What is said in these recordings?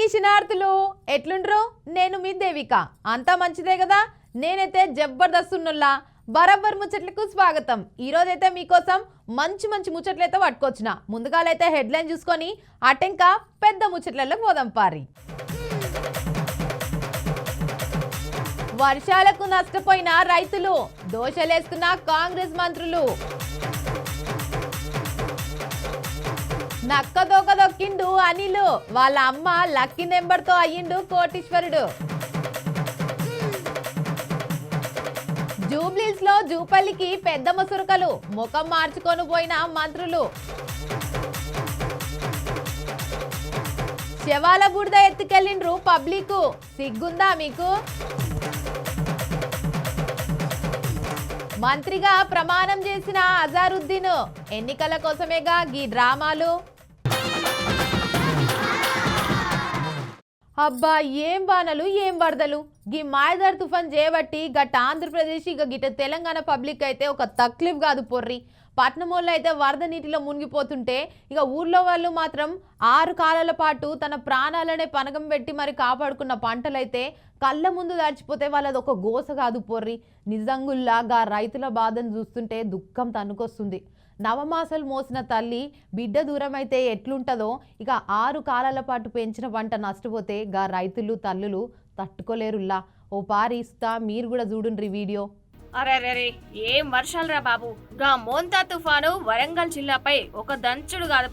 అందరికీ శినార్థులు ఎట్లుండ్రు? నేను మీ దేవిక. అంతా మంచిదే కదా? నేనైతే జబర్దస్త్ ఉన్నోళ్ళ బరబ్బర్ ముచ్చట్లకు స్వాగతం. ఈరోజైతే మీకోసం మంచి మంచి ముచ్చట్లయితే పట్టుకొచ్చిన. ముందుగాలైతే హెడ్లైన్ చూసుకొని అటెంక పెద్ద ముచ్చట్లలో పోదాం పారి. వర్షాలకు నష్టపోయిన రైతులు దోషలేస్తున్న కాంగ్రెస్ మంత్రులు. నక్క దొక్క దొక్కిండు అనిలు. వాళ్ళ అమ్మ లక్కీ నెంబర్తో అయ్యిండు కోటీశ్వరుడు. జూబ్లీస్లో జూపల్లికి పెద్ద ముసురుకలు. ముఖం మార్చుకొని పోయిన మంత్రులు. శవాల బుడిద ఎత్తుకెళ్ళిండ్రు పబ్లిక్ సిగ్గుందా మీకు? మంత్రిగా ప్రమాణం చేసిన అజారుద్దీన్. ఎన్నికల కోసమేగా గీ డ్రామాలు? అబ్బా ఏం వానలు ఏం వరదలు? గీ మాయదార్ తుఫాన్ చేయబట్టి గట్ ఆంధ్రప్రదేశ్ ఇక గిట్ట తెలంగాణ పబ్లిక్ అయితే ఒక తక్లీఫ్ కాదు పొర్రి. పట్నమూల్లో అయితే వరద నీటిలో మునిగిపోతుంటే ఇక ఊర్లో వాళ్ళు మాత్రం ఆరు కాలాల పాటు తన ప్రాణాలనే పనగం పెట్టి మరి కాపాడుకున్న పంటలైతే కళ్ళ ముందు దాచిపోతే వాళ్ళది ఒక గోస కాదు పొర్రి. నిజంగుల్లాగా రైతుల బాధను చూస్తుంటే దుఃఖం తనుకొస్తుంది నవమాసాలు మోసిన తల్లి బిడ్డ దూరమైతే ఎట్లుంటుందో ఇక ఆరు కాలాల పాటు పెంచిన పంట నష్టపోతే గా రైతులు తల్లులు తట్టుకోలేరుల్లా. ఓ పారి ఇస్తా మీరు కూడా చూడుండ్రి వీడియో. అరే అరే ఏం వర్షాలురా బాబు. గా మోంతా తుఫాను వరంగల్ జిల్లాపై ఒక దంచుడు కాదు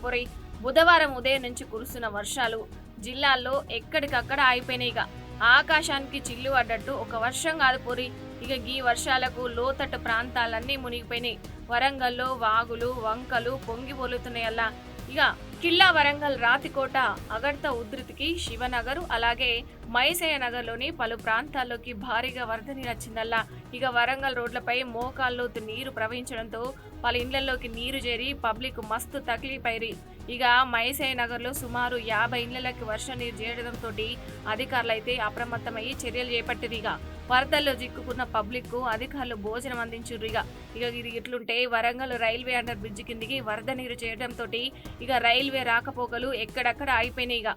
బుధవారం ఉదయం నుంచి కురుస్తున్న వర్షాలు జిల్లాల్లో ఎక్కడికక్కడ ఆగిపోయినాయిగా ఇక. ఆకాశానికి చిల్లు పడ్డట్టు ఒక వర్షం కాదు పొరి. ఇక ఈ వర్షాలకు లోతట్టు ప్రాంతాలన్నీ మునిగిపోయినాయి. వరంగల్లో వాగులు వంకలు పొంగి పొలుతున్నాయల్లా ఇక కిల్లా వరంగల్ రాతికోట అగడ్త ఉధృతికి శివనగర్ అలాగే మైసయ్య నగర్లోని పలు ప్రాంతాల్లోకి భారీగా వరద నీరు వచ్చిందల్లా. ఇక వరంగల్ రోడ్లపై మోకాల్లోతు నీరు ప్రవహించడంతో పలు ఇండ్లలోకి నీరు చేరి పబ్లిక్ మస్తు తగిలిపైరి ఇక మైసయ్య నగర్లో సుమారు యాభై ఇండ్లకి వర్ష నీరు చేరడంతో అధికారులైతే అప్రమత్తమయ్యి చర్యలు చేపట్టిరిగా ఇక. వరదల్లో చిక్కుకున్న పబ్లిక్కు అధికారులు భోజనం అందించుర్రు ఇక ఇక ఇది ఇట్లుంటే వరంగల్ రైల్వే అండర్ బ్రిడ్జ్ కిందికి వరద నీరు చేయడంతో ఇక రైల్వే రాకపోకలు ఎక్కడక్కడ అయిపోయినాయి ఇక.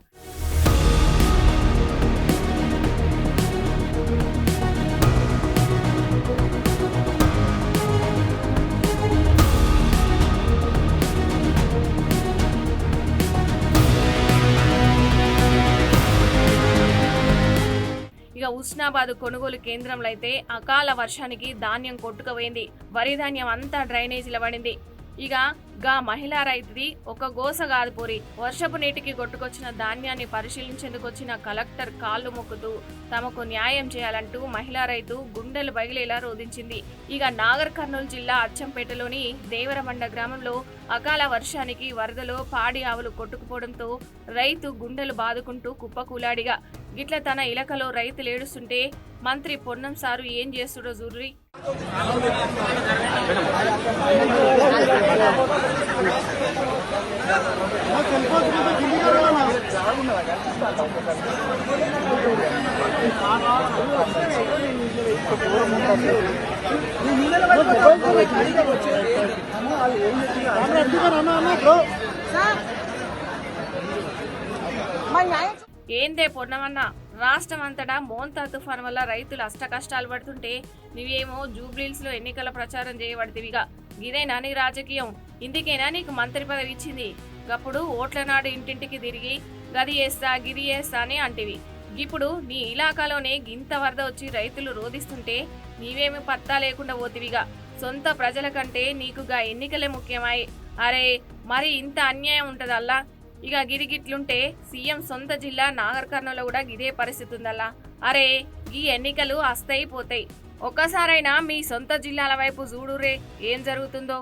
హుస్నాబాద్ కొనుగోలు కేంద్రంలో అయితే అకాల వర్షానికి ధాన్యం కొట్టుకుపోయింది. వరి ధాన్యం అంతా డ్రైనేజీలో పడింది. ఇక గా మహిళా రైతుది ఒక గోస కాదు వర్షపు నీటికి కొట్టుకొచ్చిన ధాన్యాన్ని పరిశీలించేందుకు వచ్చిన కలెక్టర్ కాళ్ళు మొక్కుతూ తమకు న్యాయం చేయాలంటూ మహిళా రైతు గుండెలు బగిలేలా రోధించింది. ఇక నాగర్ కర్నూలు జిల్లా అచ్చంపేటలోని దేవరమండ గ్రామంలో అకాల వర్షానికి వరదలో పాడి ఆవులు కొట్టుకుపోవడంతో రైతు గుండెలు బాదుకుంటూ కుప్పకూలాడిగా. గిట్ల తన ఇలకలో రైతు లేడుస్తుంటే మంత్రి పొన్నం సారు ఏం చేస్తుడో జూర్రి. ఏందే పొన్నమన్న? రాష్ట్రం అంతటా మోంతా తుఫాన్ వల్ల రైతులు అష్ట కష్టాలు పడుతుంటే నువ్వేమో జూబ్లీల్స్లో ఎన్నికల ప్రచారం చేయబడితివిగా ఇదేనా నీ రాజకీయం? ఇందుకేనా నీకు మంత్రి పదవి ఇచ్చింది? గప్పుడు ఓట్ల నాడు ఇంటింటికి తిరిగి గది వేస్తా గిరి వేస్తా అని అంటివి. ఇప్పుడు నీ ఇలాకాలోనే గింత వరద వచ్చి రైతులు రోధిస్తుంటే నీవేమి పత్తా లేకుండా పోతివిగా. సొంత ప్రజల కంటే నీకుగా ఎన్నికలే ముఖ్యమాయి అరే మరి ఇంత అన్యాయం ఉంటుందల్లా? ఇక గిరిగిట్లుంటే సీఎం సొంత జిల్లా నాగర్ కర్నూలు కూడా ఇదే పరిస్థితి ఉందల్లా అరే ఈ ఎన్నికలు అస్తయిపోతాయి. ఒక్కసారైనా మీ సొంత జిల్లాల వైపు చూడురే ఏం జరుగుతుందో?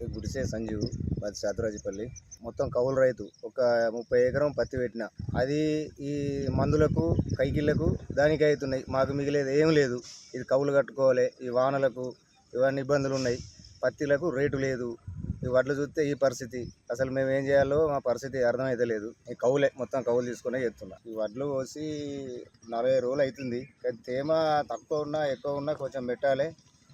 గుడిసే సంజీవ్ మాది శాతరాజుపల్లి మొత్తం కౌలు రైతు ఒక ముప్పై ఎకరం పత్తి పెట్టిన. అది ఈ మందులకు కైకిళ్ళకు దానికి అవుతున్నాయి. మాకు మిగిలేదు ఏం లేదు. ఇది కౌలు కట్టుకోవాలి ఈ వానలకు ఇవన్నీ ఇబ్బందులు ఉన్నాయి. పత్తిలకు రేటు లేదు. ఈ వడ్లు చూస్తే ఈ పరిస్థితి. అసలు మేము ఏం చేయాలో మా పరిస్థితి అర్థమైతే లేదు ఈ కౌలే మొత్తం కౌలు తీసుకునే చెప్తున్నా ఈ వడ్లు పోసి నలభై రోజులు అవుతుంది. కానీ తేమ తక్కువ ఉన్నా ఎక్కువ ఉన్నా కొంచెం పెట్టాలి.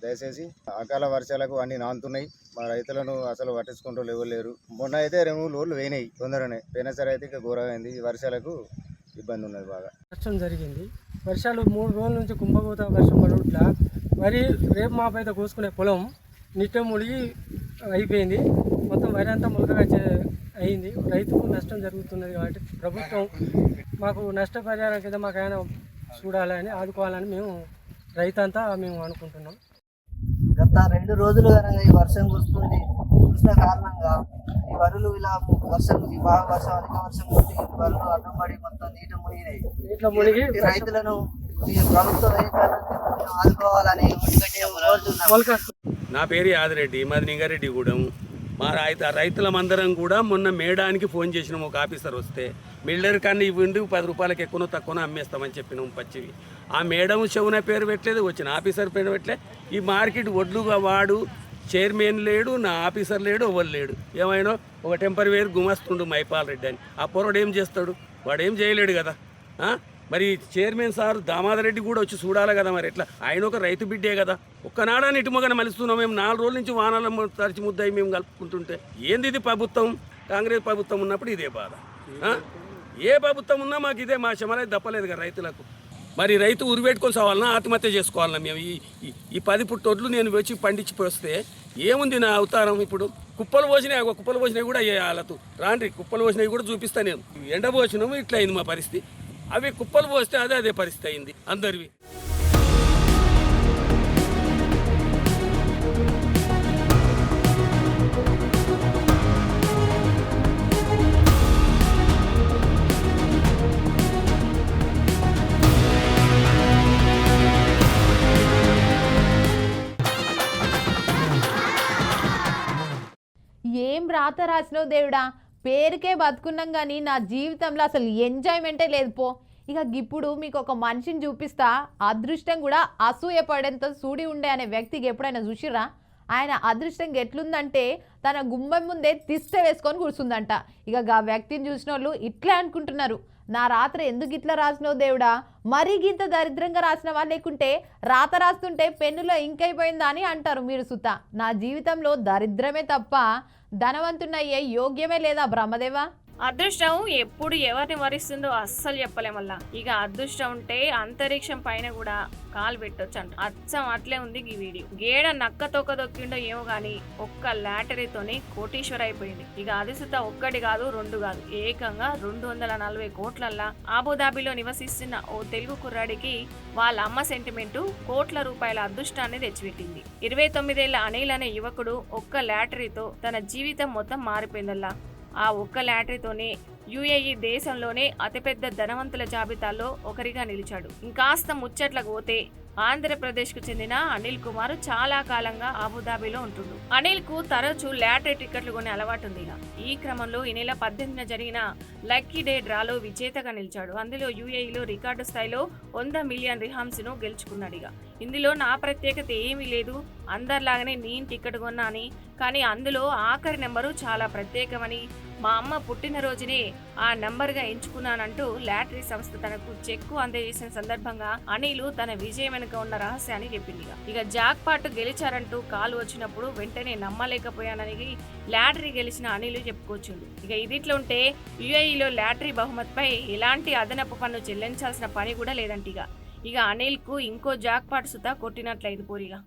దయచేసి అకాల వర్షాలకు అన్ని నానుతున్నాయి మా రైతులను అసలు పట్టించుకుంటూ ఎవరు లేరు మొన్న అయితే రెండు మూడు రోజులు వేయినాయి. తొందరనే. సరే అయితే ఇక ఘోరమైంది వర్షాలకు ఇబ్బంది ఉన్నది బాగా. నష్టం జరిగింది. వర్షాలు మూడు రోజుల నుంచి కుంభకోత వర్షం పడుట్ల. వరి రేపు మాపైతే కోసుకునే పొలం నిట్ట మునిగి అయిపోయింది. మొత్తం వరి అంతా ములకగా అయింది. రైతుకు నష్టం జరుగుతున్నది కాబట్టి ప్రభుత్వం మాకు నష్టపరిహారం కింద మాకు ఆయన చూడాలని ఆదుకోవాలని మేము రైతంతా మేము అనుకుంటున్నాం. గత రెండు రోజులుగా ఈ వర్షం కురుస్తుంది. కురిసిన కారణంగా ఈ వరులు ఇలా వర్షం ఈ బాగా వర్షం అధిక వర్షం కొట్టి ఈ వరులు అడ్డం పడి మొత్తం నీట మునిగినాయి. మునిగి రైతులను ఈ ప్రభుత్వ రైతులను ఆదుకోవాలని కోరుతున్నాం. నా పేరు యాదిరెడ్డి మాది నింగారెడ్డిగూడెం మా రైతు రైతులమందరం కూడా మొన్న మేడానికి ఫోన్ చేసినాం. ఒక ఆఫీసర్ వస్తే బిల్డర్ కానీ ఇవ్వండి పది రూపాయలకి ఎక్కువనో తక్కువనో అమ్మేస్తామని చెప్పినాం పచ్చివి. ఆ మేడం చెవున పేరు పెట్టలేదు వచ్చిన ఆఫీసర్ పేరు పెట్టలే. ఈ మార్కెట్ ఒడ్లుగా వాడు చైర్మన్ లేడు నా ఆఫీసర్ లేడు ఎవరు లేడు. ఏమైనా ఒక టెంపరవేర్ గుమస్తుండు మైపాల్ రెడ్డి అని. ఆ పొరడు ఏం చేస్తాడు? వాడు ఏం చేయలేడు కదా మరి చైర్మన్ సార్ దామాదర్ రెడ్డి కూడా వచ్చి చూడాలి కదా మరి. ఎట్లా? ఆయన ఒక రైతు బిడ్డే కదా. ఒక్కనాడని ఇటుమగన మలుస్తున్నాం. మేము నాలుగు రోజుల నుంచి వానాల తరిచి ముద్దయి మేము కలుపుకుంటుంటే. ఏంది ఇది ప్రభుత్వం? కాంగ్రెస్ ప్రభుత్వం ఉన్నప్పుడు ఇదే బాధ. ఏ ప్రభుత్వం ఉన్నా మాకు ఇదే మా శమలై దప్పలేదు కదా రైతులకు. మరి రైతు ఉరిపెట్టుకొని సవాలన్నా ఆత్మహత్య చేసుకోవాలన్నా మేము ఈ ఈ- పది పుట్టొడ్లు నేను వచ్చి పండించి పోస్తే ఏముంది నా అవతారం ఇప్పుడు? కుప్పలు పోసినాయి ఒక కుప్పలు పోసినాయి కూడా వాళ్ళతో రాండ్రి కుప్పలు పోసినవి కూడా చూపిస్తా నేను. ఎండ పోసినాము ఇట్లా అయింది మా పరిస్థితి. అవి కుప్పలు పోస్తే అదే అదే పరిస్థితి అయింది అందరివి. ఏం రాత రాసినావు దేవుడా? పేరుకే బతుకున్నాం కానీ నా జీవితంలో అసలు ఎంజాయ్మెంటే లేదు పో. ఇక ఇప్పుడు మీకు ఒక మనిషిని చూపిస్తా. అదృష్టం కూడా అసూయ పడేంత సూడి ఉండే అనే వ్యక్తికి ఎప్పుడైనా చూసిరా ఆయన అదృష్టం ఎట్లుందంటే తన గుమ్మం ముందే తిష్ట వేసుకొని కూర్చుందంట. ఇక ఆ వ్యక్తిని చూసిన వాళ్ళు ఇట్లే అనుకుంటున్నారు. నా రాత్ర ఎందుకు ఇట్లా రాసినావు దేవుడా? మరీ గింత దరిద్రంగా రాసినవా లేకుంటే రాత రాస్తుంటే పెన్నులో ఇంకైపోయిందా అని అంటారు మీరు సుత. నా జీవితంలో దరిద్రమే తప్ప ధనవంతున్నయ్యే యోగ్యమే లేదా బ్రహ్మదేవా? అదృష్టం ఎప్పుడు ఎవరిని వరిస్తుందో అస్సలు చెప్పలేమల్లా ఇక అదృష్టం ఉంటే అంతరిక్షం పైన కూడా కాలు పెట్టొచ్చు అంట అచ్చం అట్లే ఉంది ఈ వీడియో. గేడ నక్క తొక్క దొక్కిండో ఏమో గాని ఒక్క లాటరీతోనే కోటీశ్వర అయిపోయింది. ఇక అదిసుత ఒక్కటి కాదు రెండు కాదు. ఏకంగా రెండు వందల నలభై కోట్లల్లా ఆబుదాబిలో నివసిస్తున్న ఓ తెలుగు కుర్రాడికి వాళ్ళ అమ్మ సెంటిమెంటు కోట్ల రూపాయల అదృష్టాన్ని తెచ్చిపెట్టింది. ఇరవై తొమ్మిదేళ్ళ అనిల్ అనే యువకుడు ఒక్క లాటరీతో తన జీవితం మొత్తం మారిపోయిందల్లా. ఆ ఒక్క లాటరీతోనే యుఏఈ దేశంలోనే అతిపెద్ద ధనవంతుల జాబితాలో ఒకరిగా నిలిచాడు. ఇంకాస్త ముచ్చట్లకు పోతే ఆంధ్రప్రదేశ్కు చెందిన అనిల్ కుమార్ చాలా కాలంగా అబుదాబిలో ఉంటుండు. అనిల్కు తరచూ లాటరీ టికెట్లు కొనే అలవాటు ఉంది ఈ క్రమంలో ఈ నెల పద్దెనిమిదిన జరిగిన లక్కీ డే డ్రాలో విజేతగా నిలిచాడు. అందులో యుఏఈలో రికార్డు స్థాయిలో వంద మిలియన్ రిహామ్స్ను గెలుచుకున్నాడు ఇక. ఇందులో నా ప్రత్యేకత ఏమీ లేదు. అందరిలాగానే నేను టికెట్ కొన్నాని. కానీ అందులో ఆఖరి నెంబరు చాలా ప్రత్యేకమని. మా అమ్మ పుట్టినరోజునే ఆ నెంబర్గా ఎంచుకున్నానంటూ లాటరీ సంస్థ తనకు చెక్కు అందజేసిన సందర్భంగా అనిలు తన విజయం వెనుక ఉన్న రహస్యాన్ని చెప్పింది. ఇక. జాక్ పాట్ గెలిచారంటూ కాల్ వచ్చినప్పుడు వెంటనే నమ్మలేకపోయానని లాటరీ గెలిచిన అనిలు చెప్పుకొచ్చిండు. ఇక ఇదిట్లో ఉంటే యుఏఈలో లాటరీ బహుమతిపై ఎలాంటి అదనపు పన్ను చెల్లించాల్సిన పని కూడా లేదంటిగా ఇక అనిల్కు అనిల్కు ఇంకో జాక్ పాట్ సుతా కొట్టినట్లయింది పూరిగా.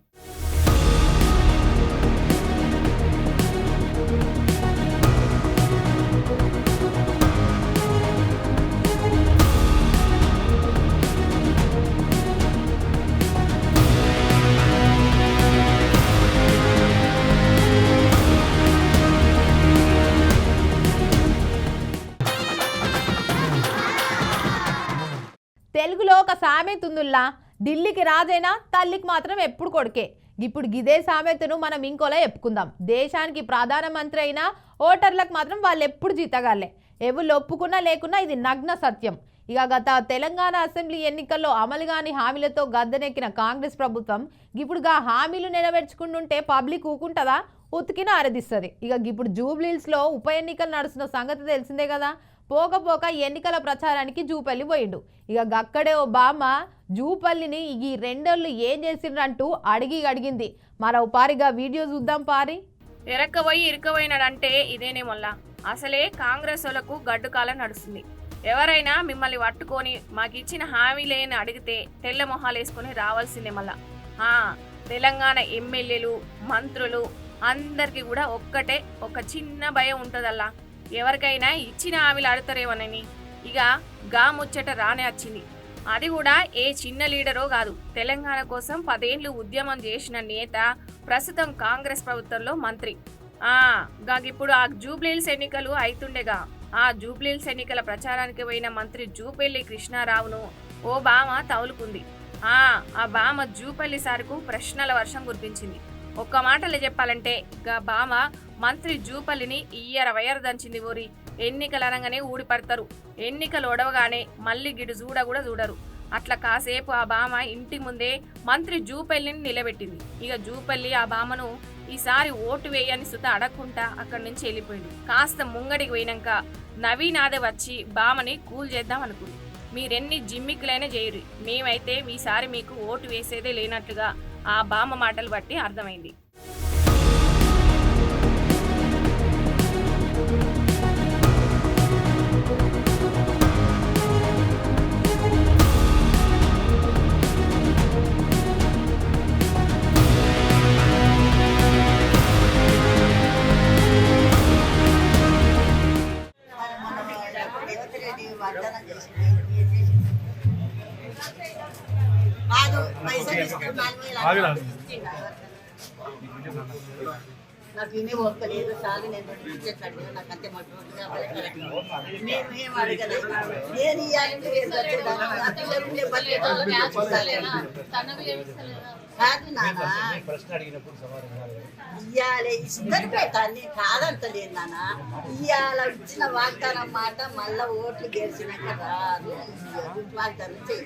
ఒక సామెత ఉందిల్లా ఢిల్లీకి రాజైనా తల్లికి మాత్రం ఎప్పుడు కొడుకే. ఇప్పుడు గిదే సామెతను మనం ఇంకోలా చెప్పుకుందాం. దేశానికి ప్రధానమంత్రి అయినా ఓటర్లకు మాత్రం వాళ్ళు ఎప్పుడు జీతగాలే ఎవరు ఒప్పుకున్నా లేకున్నా ఇది నగ్న సత్యం. ఇక గత తెలంగాణ అసెంబ్లీ ఎన్నికల్లో అమలు కాని హామీలతో గద్దెనెక్కిన కాంగ్రెస్ ప్రభుత్వం ఇప్పుడు గా హామీలు నెరవేర్చుకుంటుంటే పబ్లిక్ ఊకుంటుందా? ఉతికిన ఆరాధిస్తుంది ఇక ఇప్పుడు జూబ్లీల్స్లో ఉప ఎన్నికలు నడుస్తున్న సంగతి తెలిసిందే కదా. పోక పోక ఎన్నికల ప్రచారానికి జూపల్లి పోయిండు. ఇక గక్కడే ఓ బామ్మ జూపల్లిని ఈ రెండోళ్ళు ఏం చేసిండ్రంటూ అడిగి అడిగింది మరో పారిగా వీడియో చూద్దాం పారి. ఎరక్కబోయి ఇరుకబోయినాడంటే ఇదేనే మళ్ళా అసలే కాంగ్రెస్ వాళ్ళకు గడ్డు కాలం నడుస్తుంది. ఎవరైనా మిమ్మల్ని పట్టుకొని మాకు ఇచ్చిన హామీలేని అడిగితే తెల్ల మొహాలు వేసుకొని రావాల్సిందే మళ్ళా. తెలంగాణ ఎమ్మెల్యేలు మంత్రులు అందరికీ కూడా ఒక్కటే ఒక చిన్న భయం ఉంటుందల్లా. ఎవరికైనా ఇచ్చిన హామీలు అడుగుతారేమోనని ఇక గా ముచ్చట రానే వచ్చింది. అది కూడా ఏ చిన్న లీడరో కాదు. తెలంగాణ కోసం పదేళ్ళు ఉద్యమం చేసిన నేత ప్రస్తుతం కాంగ్రెస్ ప్రభుత్వంలో మంత్రి. ఆ ఆ జూబ్లీల్స్ ఎన్నికలు అవుతుండేగా ఆ జూబ్లీల్స్ ఎన్నికల ప్రచారానికి పోయిన మంత్రి జూపల్లి కృష్ణారావును ఓ బామ తవులుకుంది. ఆ ఆ బామ జూపల్లి సార్కు ప్రశ్నల వర్షం కురిపించింది. ఒక్క మాటలో చెప్పాలంటే గా బామ మంత్రి జూపల్లిని ఇయ్యర వయర్ దంచింది ఊరి ఎన్నికలు అనగానే ఊడిపడతారు. ఎన్నికలు ఒడవగానే మళ్ళీ గిడు చూడ కూడా చూడరు అట్లా కాసేపు ఆ బామ ఇంటి ముందే మంత్రి జూపల్లిని నిలబెట్టింది. ఇక జూపల్లి ఆ బామను ఈసారి ఓటు వేయని సుత అడగకుండా అక్కడి నుంచి వెళ్ళిపోయింది. కాస్త ముంగడికి పోయినాక నవీనాథ వచ్చి బామని కూల్ చేద్దాం అనుకుంది. మీరెన్ని జిమ్మికులైనా చేయరు మేమైతే ఈసారి మీకు ఓటు వేసేదే లేనట్లుగా ఆ బామ్మ మాటలు బట్టి అర్థమైంది. కాదు పైసలు? నాకు ఇన్ని ఒక్కలేదు సాగు నేను ఇచ్చేటట్టు నాకు అంతే మట్టుగా నేను ఏం అడగలేదు నేను ఇవ్వాలంటే? కాదు నాన్న. ఇయ్యాలే. ఇస్తారు పెట్టాలి కాదంటలేదు నాన్న. ఇయ్యాల ఇచ్చిన వాగ్దానం మాట మళ్ళా ఓట్లు గెలిచినాక రాదు. వాగ్దానం చేయి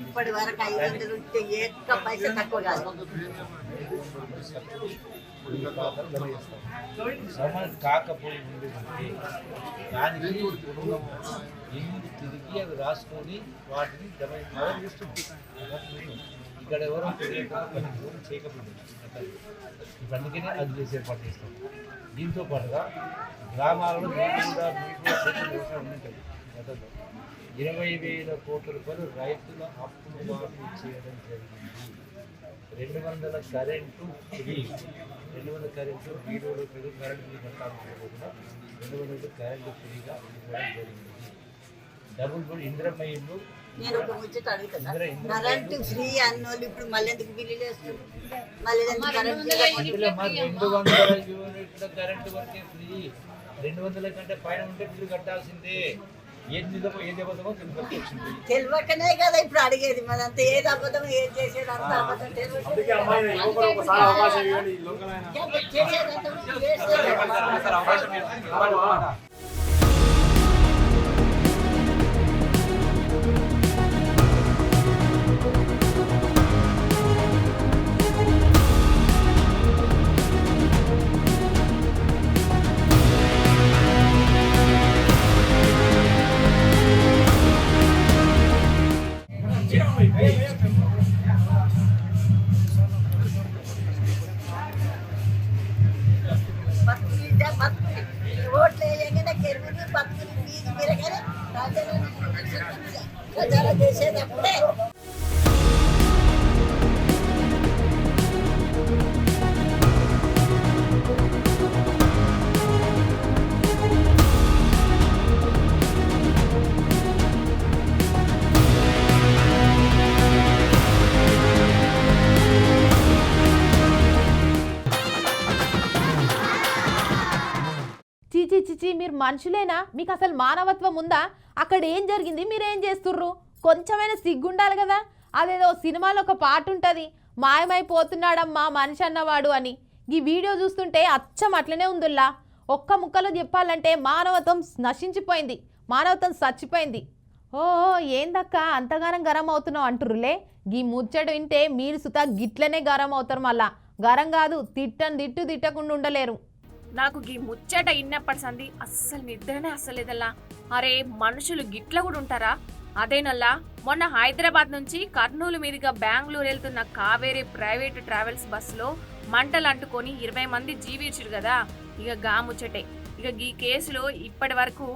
ఇప్పటి వరకు ఐదు వందలు ఉంటే ఎక్క పైస తక్కువ కాదు. కాకపోయి ఉండేదంటే దానికి తిరిగి అవి రాసుకొని వాటిని జమ చేస్తుంది ఇక్కడ ఎవరో తెలియక చేయకపోయింది. ఇప్పుడు అందుకనే అది చేసే ఏర్పాటు చేస్తాం. దీంతో పాటుగా గ్రామాలలో మీకు కూడా మీకు కూడా వ్యవసాయం ఉంటుంది గతంలో ఇరవై వేల కోట్ల రూపాయలు రైతుల అప్పులు మాఫీ చేయడం జరిగింది. రెండు వందల కరెంటు ఫ్రీ. రెండు వందల కరెంటు వీడియోలో పెరుగు కరెంటు బిల్లు కట్టాల్సిన కూడా రెండు వందల కరెంటు ఫ్రీగా ఇవ్వడం జరిగింది. డబుల్ బెడ్ ఇంద్రమ్మ ఇల్లు నేను ఒక ముచ్చట అడుగుతున్నా కరెంటు ఫ్రీ అన్నోళ్ళు ఇప్పుడు మళ్ళీ ఎందుకు బిల్లులు వేస్తారు మళ్ళీ ఎందుకు కరెంట్ బిల్లు అందులో మరి రెండు వందల యూనిట్ల కరెంటు వరకే ఫ్రీ. రెండు వందల కంటే పైన ఉంటే బిల్లు కట్టాల్సిందే. తెలియకనే కదా ఇప్పుడు అడిగేది. మరి అంత ఏది అబద్ధం ఏది చేసేది అంత అబద్ధం తెలియక మనుషులేనా? మీకు అసలు మానవత్వం ఉందా? అక్కడ ఏం జరిగింది? మీరు ఏం చేస్తుర్రు? కొంచెమైనా సిగ్గుండాలి కదా? అదేదో సినిమాలో ఒక పాట ఉంటుంది మాయమైపోతున్నాడమ్మా మనిషి అన్నవాడు అని. ఈ వీడియో చూస్తుంటే అచ్చం అట్లనే ఉందిల్లా. ఒక్క ముక్కలో చెప్పాలంటే మానవత్వం నశించిపోయింది మానవత్వం చచ్చిపోయింది. ఓ ఏందక్క? అంతగానం గరం అవుతున్నావు అంటుర్రులే. గీ ముచ్చడు వింటే మీరు సుతా గిట్లనే గరం అవుతారు మళ్ళా. గరం కాదు తిట్టని తిట్టు తిట్టకుండా ఉండలేరు. నాకు గీ ముచ్చట ఇన్నప్పటి సంది అస్సలు నిద్రనే అస్సలేదల్లా అరే మనుషులు గిట్ల కూడా ఉంటారా? అదేనల్లా మొన్న హైదరాబాద్ నుంచి కర్నూలు మీదుగా బెంగళూరు వెళ్తున్న కావేరీ ప్రైవేట్ ట్రావెల్స్ బస్సులో మంటలు అంటుకొని ఇరవై మంది జీవించుడు కదా ఇక గా ముచ్చటే. ఇక ఈ కేసులో ఇప్పటి వరకు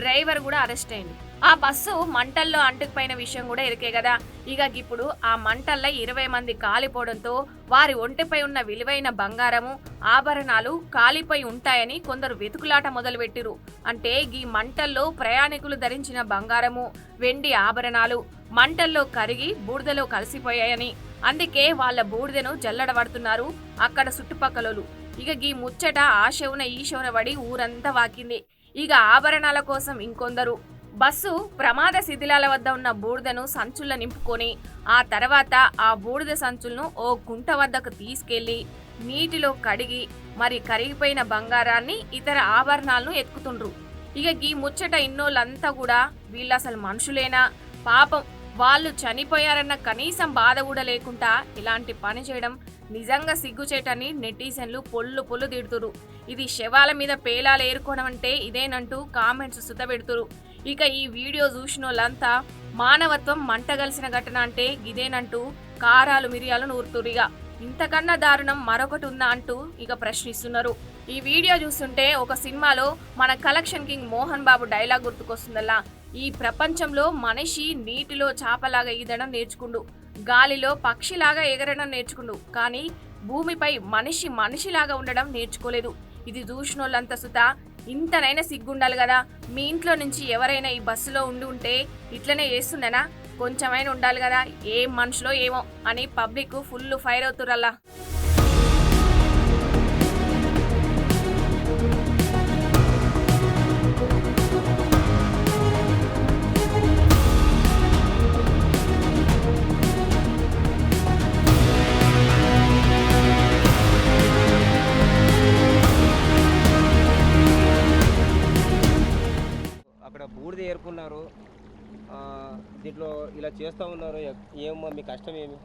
డ్రైవర్ కూడా అరెస్ట్ అయింది. ఆ బస్సు మంటల్లో అంటుకుపోయిన విషయం కూడా ఎరికే కదా. ఇక ఇప్పుడు ఆ మంటల్లో ఇరవై మంది కాలిపోవడంతో వారి ఒంటిపై ఉన్న విలువైన బంగారము ఆభరణాలు కాలిపోయి ఉంటాయని కొందరు వెతుకులాట మొదలుపెట్టిరు అంటే ఈ మంటల్లో ప్రయాణికులు ధరించిన బంగారము వెండి ఆభరణాలు మంటల్లో కరిగి బూడిదలో కలిసిపోయాయని. అందుకే వాళ్ళ బూడిదను జల్లడబడుతున్నారు అక్కడ చుట్టుపక్కలలు ఇక ఈ ముచ్చట ఆ శవున ఈ శవున పడి ఊరంతా వాకింది. ఇక ఆభరణాల కోసం ఇంకొందరు. బస్సు ప్రమాద శిథిలాల వద్ద ఉన్న బూడిదను సంచుల్లో నింపుకొని ఆ తర్వాత ఆ బూడిద సంచులను ఓ గుంట వద్దకు తీసుకెళ్ళి నీటిలో కడిగి మరి కరిగిపోయిన బంగారాన్ని ఇతర ఆభరణాలను ఎత్తుకుతుండ్రు ఇక ఈ ముచ్చట ఇన్నోళ్ళంతా కూడా వీళ్ళు అసలు మనుషులేనా? పాపం వాళ్ళు చనిపోయారన్న కనీసం బాధ కూడా లేకుండా ఇలాంటి పని చేయడం నిజంగా సిగ్గుచేటని నెటిజన్లు పొల్లు పొల్లు తిడుతురు ఇది శవాల మీద పేలాలు ఏరుకోవడం అంటే ఇదేనంటూ కామెంట్స్ సుతబెడుతురు ఇక ఈ వీడియో చూసిన వాళ్ళంతా మానవత్వం మంటగలిసిన ఘటన అంటే ఇదేనంటూ కారాలు మిరియాలు నూరుతురిగా ఇంతకన్నా దారుణం మరొకటి ఉందా అంటూ ఇక ప్రశ్నిస్తున్నారు. ఈ వీడియో చూస్తుంటే ఒక సినిమాలో మన collection king Mohan Babu dialogue గుర్తుకొస్తుందల్లా. ఈ ప్రపంచంలో మనిషి నీటిలో చాపలాగా ఈదడం నేర్చుకుండు. గాలిలో పక్షిలాగా ఎగరడం నేర్చుకుండు. కానీ భూమిపై మనిషి మనిషిలాగా ఉండడం నేర్చుకోలేదు. ఇది చూసినోళ్ళంత సుత ఇంతనైనా సిగ్గుండాలి కదా. మీ ఇంట్లో నుంచి ఎవరైనా ఈ బస్సులో ఉండి ఉంటే ఇట్లనే చేస్తుండనా? కొంచెమైనా ఉండాలి కదా. ఏం మనుషులో ఏమో అని పబ్లిక్ ఫుల్ ఫైర్ అవుతురల్లా అక్కడ బూడిద ఏరుకున్నారు. ఆ, దీంట్లో ఇలా చేస్తూ ఉన్నారు. ఏమో మీ కష్టం ఏమి?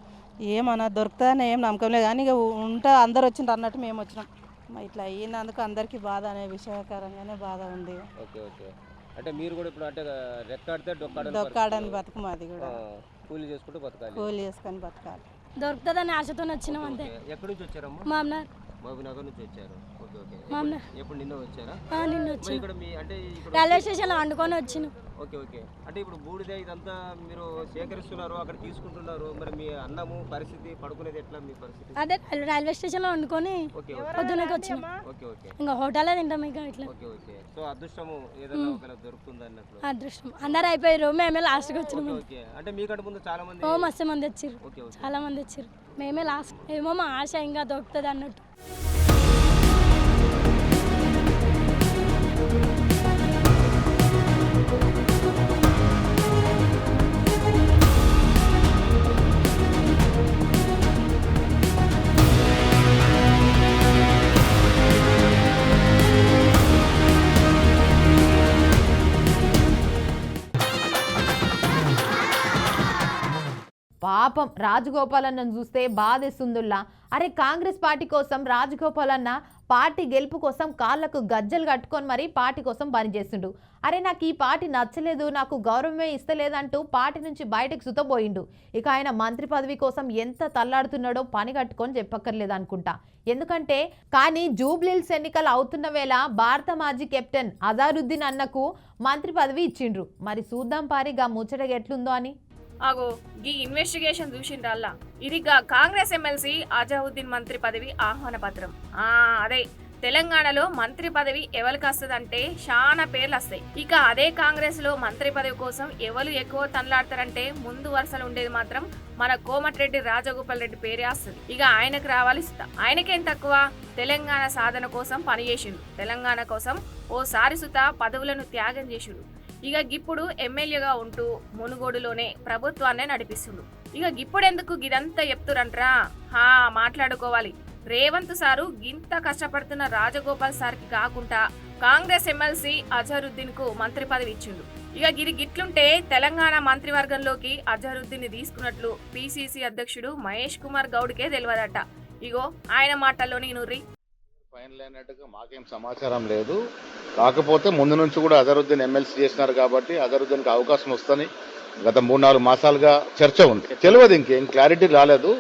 ఏమన్నా దొరుకుతుందని ఏం నమ్మకం లేదు. కానీ ఇక ఉంటే అందరు వచ్చిండ్రు అన్నట్టు మేము వచ్చినాం. ఇట్లా అయినందుకు అందరికీ బాధ అనే విషయకరంగానే బాధ ఉంది. Okay okay. అంటే మీరు కూడా ఇప్పుడు అంటే రెక్కాడితే డొక్కాడని దొక్కాడని పరిస్థితి. బతుకు మాది కూడా. కూలీ చేసుకుంటూ బతకాలి. కూలి చేసుకొని బతకాలి. దొరుకుతుందని ఆశతో వచ్చినాం అంతే. ఎక్కడి నుంచి వచ్చారమ్మా? మామనార్. మహబూబ్నగర్ నుంచి వచ్చారు. Okay okay. మామూలు. ఎప్పుడు- ఎప్పుడు నిన్న వచ్చారా? ఆ, నిన్న మరి వచ్చిన ఇక్కడ మీ అంటే ఇప్పుడు రైల్వే స్టేషన్లో వండుకొని వచ్చిన. Okay okay. అంటే ఇప్పుడు బూడిద ఇదంతా మీరు సేకరిస్తున్నారు అక్కడ తీసుకుంటున్నారు. మరి మీ అన్నము పరిస్థితి పడుకునేది ఎట్లా మీ పరిస్థితి? అదే రైల్వే స్టేషన్లో వండుకొని పొద్దునకి వచ్చిన. Okay okay. ఇంకా హోటల్లో తింటాం ఇక ఇట్లా. Okay okay. సో అదృష్టము ఏదైనా ఒకవేళ దొరుకుతుంది అన్నట్లు. అదృష్టం. అందరు అయిపోయారు మేమే లాస్ట్కి ఓకే వచ్చినాం. ఓకే అంటే మీకంటే ముందు చాలా మంది ఓ మస్తు మంది ఓకే. చాలా మంది వచ్చిర్రు. మేమే లాస్ట్. ఏమో మా ఆశ ఇంకా దొరుకుతుంది అన్నట్టు పాపం రాజగోపాల్ అన్నను చూస్తే బాధేస్తుందిలా అరే కాంగ్రెస్ పార్టీ కోసం రాజగోపాల్ అన్న పార్టీ గెలుపు కోసం కాళ్ళకు గజ్జలు కట్టుకొని మరీ పార్టీ కోసం పనిచేస్తుండు. అరే నాకు ఈ పార్టీ నచ్చలేదు నాకు గౌరవమే ఇస్తలేదంటూ పార్టీ నుంచి బయటకు సుతపోయిండు ఇక ఆయన మంత్రి పదవి కోసం ఎంత తల్లాడుతున్నాడో పని కట్టుకొని చెప్పక్కర్లేదు అనుకుంటా. ఎందుకంటే కానీ జూబ్లీల్స్ ఎన్నికలు అవుతున్న వేళ భారత మాజీ కెప్టెన్ అజారుద్దీన్ అన్నకు మంత్రి పదవి ఇచ్చిండ్రు. మరి చూద్దాం పారిగా ముచ్చటగా ఎట్లుందో అని. అగో గీ ఇన్వెస్టిగేషన్ చూసిండ్రల్లా ఇది గా కాంగ్రెస్ ఎమ్మెల్సీ అజావుద్దీన్ మంత్రి పదవి ఆహ్వాన పత్రం ఆ అదే. తెలంగాణలో మంత్రి పదవి ఎవరికి వస్తుందంటే చాలా పేర్లు వస్తాయి. ఇక అదే కాంగ్రెస్లో మంత్రి పదవి కోసం ఎవరు ఎక్కువ తనలాడతారంటే ముందు వరుసలు ఉండేది మాత్రం మన కోమటిరెడ్డి రాజగోపాల్ రెడ్డి పేరే వస్తుంది. ఇక ఆయనకు రావాలి ఆయనకేం తక్కువ? తెలంగాణ సాధన కోసం పనిచేసిండు. తెలంగాణ కోసం ఓసారి సుత పదవులను త్యాగం చేసిండు. ఇక గిప్పుడు ఎమ్మెల్యేగా ఉంటూ మునుగోడులోనే ప్రభుత్వాన్నే నడిపిస్తుండు. ఇక ఇప్పుడెందుకు గిదంతా చెప్తురంట్రా హా మాట్లాడుకోవాలి. రేవంత్ సారు గింత కష్టపడుతున్న రాజగోపాల్ సార్కి కాకుండా కాంగ్రెస్ ఎమ్మెల్సీ అజరుద్దీన్కు మంత్రి పదవి ఇచ్చిండు. ఇక గిరి గిట్లుంటే తెలంగాణ మంత్రివర్గంలోకి అజరుద్దీన్ తీసుకున్నట్లు పిసిసి అధ్యక్షుడు మహేష్ కుమార్ గౌడ్కే తెలియదట ఇగో ఆయన మాటల్లోని నుర్రి ఫైనల్ మాకేం సమాచారం లేదు. కాకపోతే ముందు నుంచి కూడా అజరుద్దీన్ ఎమ్మెల్సీ చేసినారు కాబట్టి అజరుద్దీన్కి అవకాశం వస్తుంది గత మూడు నాలుగు మాసాలుగా చర్చ ఉంది. తెలియదు ఇంకేం క్లారిటీ రాలేదు.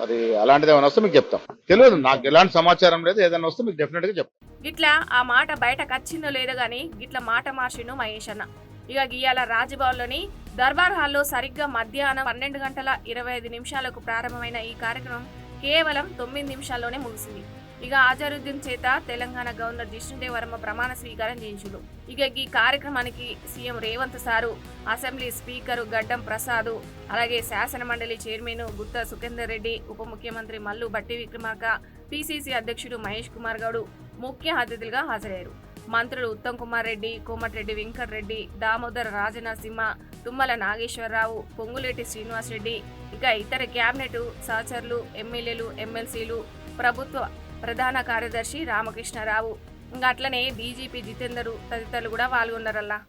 మరి అలాంటిది ఏమైనా వస్తే మీకు చెప్తాం. తెలియదు నాకు ఎలాంటి సమాచారం లేదు. ఏదైనా వస్తే మీకు డెఫినెట్గా చెప్తాం. గిట్లా ఆ మాట బయటకు వచ్చిందో లేదో గానీ గిట్ల మాట మార్చిండు మహేష్ అన్న. ఇక గీయాల రాజ్భవన్లోని దర్బార్ హాల్లో సరిగ్గా మధ్యాహ్నం పన్నెండు గంటల ఇరవై ఐదు నిమిషాలకు ప్రారంభమైన ఈ కార్యక్రమం కేవలం తొమ్మిది నిమిషాల్లోనే ముగిసింది. ఇక అజరుద్దీన్ చేత తెలంగాణ గవర్నర్ జిష్ణుదేవ్ వర్మ ప్రమాణ స్వీకారం చేయించుడు. ఇక ఈ కార్యక్రమానికి CM Revanth sir assembly speaker Gaddam Prasad అలాగే శాసన మండలి చైర్మన్ గుత్తా సుఖేందర్ రెడ్డి ఉప ముఖ్యమంత్రి మల్లు బట్టి విక్రమార్క పిసిసి అధ్యక్షుడు మహేష్ కుమార్ గౌడ్ ముఖ్య అతిథులుగా హాజరయ్యారు. మంత్రులు ఉత్తమ్ కుమార్ రెడ్డి కోమటిరెడ్డి వెంకట్ రెడ్డి దామోదర్ రాజనరసింహ తుమ్మల నాగేశ్వరరావు పొంగులేటి శ్రీనివాస్ రెడ్డి ఇక ఇతర క్యాబినెట్ సహచరులు ఎమ్మెల్యేలు ఎమ్మెల్సీలు ప్రభుత్వ ప్రధాన కార్యదర్శి రామకృష్ణరావు ఇంకా అట్లనే డీజీపీ జితేందర్ తదితరులు కూడా పాల్గొన్నారల్లా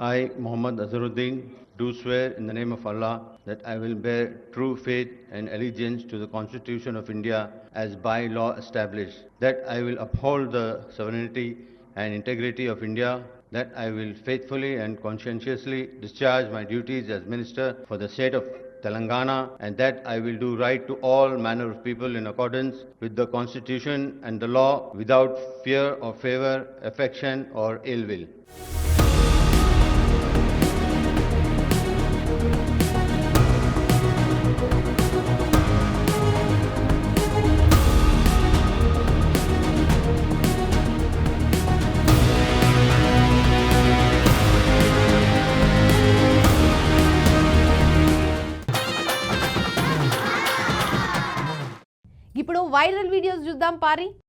I, Muhammad Azharuddin, do swear in the name of Allah that I will bear true faith and allegiance to the Constitution of India as by law established, that I will uphold the sovereignty and integrity of India, that I will faithfully and conscientiously discharge my duties as Minister for the state of Telangana, and that I will do right to all manner of people in accordance with the Constitution and the law without fear or favor, affection or ill will. Viral videos చూద్దాం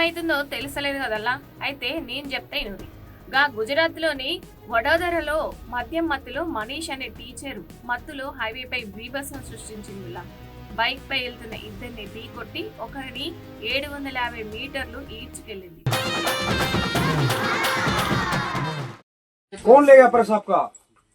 పారి ఈ ఏమైతుందో తెలుసలేదు కదల్లా అయితే నేను చెప్తా ఇనురి గా గుజరాత్ లోని వడోదరలో మద్యం మత్తులో మనీష్ అనే టీచరు మత్తులో హైవేపై బీభత్సం సృష్టించింది ఇలా బైక్ పై వెళ్తున్న ఇద్దరిని ఢీ కొట్టి ఒకరిని ఏడు వందల యాభై మీటర్లు ఈడ్చుకెళ్ళింది कौन ले गया पर्स आपका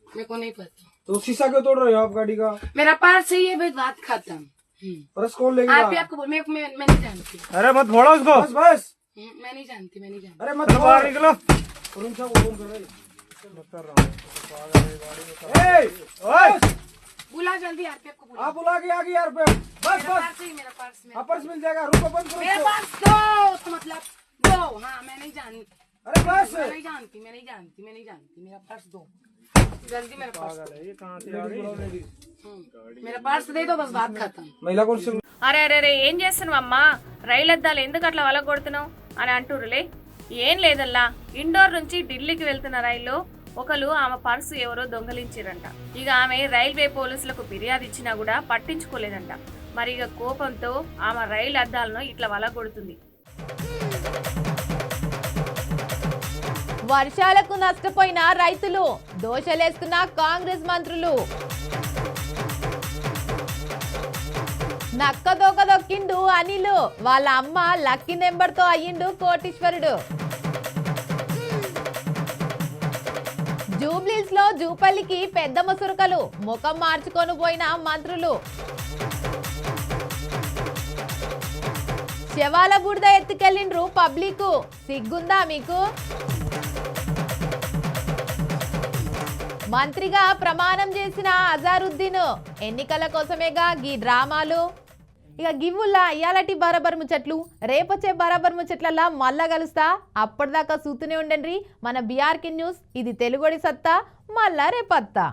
मेरे को नहीं पता तो शीशा क्यों तोड़ रहे हो आप गाड़ी का मेरा पास ही है भाई बात खत्म पर्स कौन ले आप गया आपको मैं, मैं, मैं नहीं जानती। अरे मत फोड़ो उसको। बस बस। हम्म, मैं नहीं जानती मैं नहीं जानती। अरे मत बाहर निकलो। रुक जाओ फ़ोन कर रहे मत कर रहा हूँ। ए, ओए, बुला जल्दी आप ही आपको बुला आप बुला के आ गई यार पे बस। मेरा बस पास ही मेरा पास मेरा हाँ, पर्स मिल जाएगा। रुको बंद करो मेरे पास दो तो मतलब दो। हाँ मैं नहीं जानती। अरे बस। मैं नहीं जानती मैं नहीं जानती मैं नहीं जानती। मेरा पर्स दो। जल्दी मेरा पर्स दो। ये कहाँ से आ रही हम्म, मेरा पर्स दे दो बस बात खत्म महिला कौन सी అరే అరే అరే ఏం చేస్తున్నావు అమ్మా రైలు అద్దాలు ఎందుకు అట్లా వలగొడుతున్నావు అని అంటురులే ఏం లేదల్లా ఇండోర్ నుంచి ఢిల్లీకి వెళ్తున్న రైల్లో ఒకరు ఆమె పర్సు ఎవరో దొంగలించారంట ఇక ఆమె రైల్వే పోలీసులకు ఫిర్యాదు ఇచ్చినా కూడా పట్టించుకోలేదంట మరి ఇక కోపంతో ఆమె రైలు అద్దాలను ఇట్లా వలగొడుతుంది వర్షాలకు నష్టపోయిన రైతులు దోషలేస్తున్న కాంగ్రెస్ మంత్రులు. నక్క దొక్క దొక్కిండు అనిల్ వాళ్ళ అమ్మ లక్కీ నెంబర్తో అయ్యిండు కోటీశ్వరుడు. జూబ్లీస్లో జూపల్లికి పెద్ద ముసురుకలు ముఖం మార్చుకొని పోయిన మంత్రులు. శవాల బుడిద ఎత్తుకెళ్ళిండ్రు పబ్లిక్ సిగ్గుందా మీకు? మంత్రిగా ప్రమాణం చేసిన అజారుద్దీన్ ఎన్నికల కోసమేగా గీ డ్రామాలు? ఇక గివ్వుల్లా ఇయాలటి బరాబర్ ముచ్చట్లు రేపొచ్చే బరాబర్ ముచ్చట్లల్లా మళ్ళా కలుస్తా. అప్పటిదాకా సూతూనే ఉండండి. మన బీఆర్కే న్యూస్ ఇది తెలుగుడి సత్తా మళ్ళా రేపత్తా.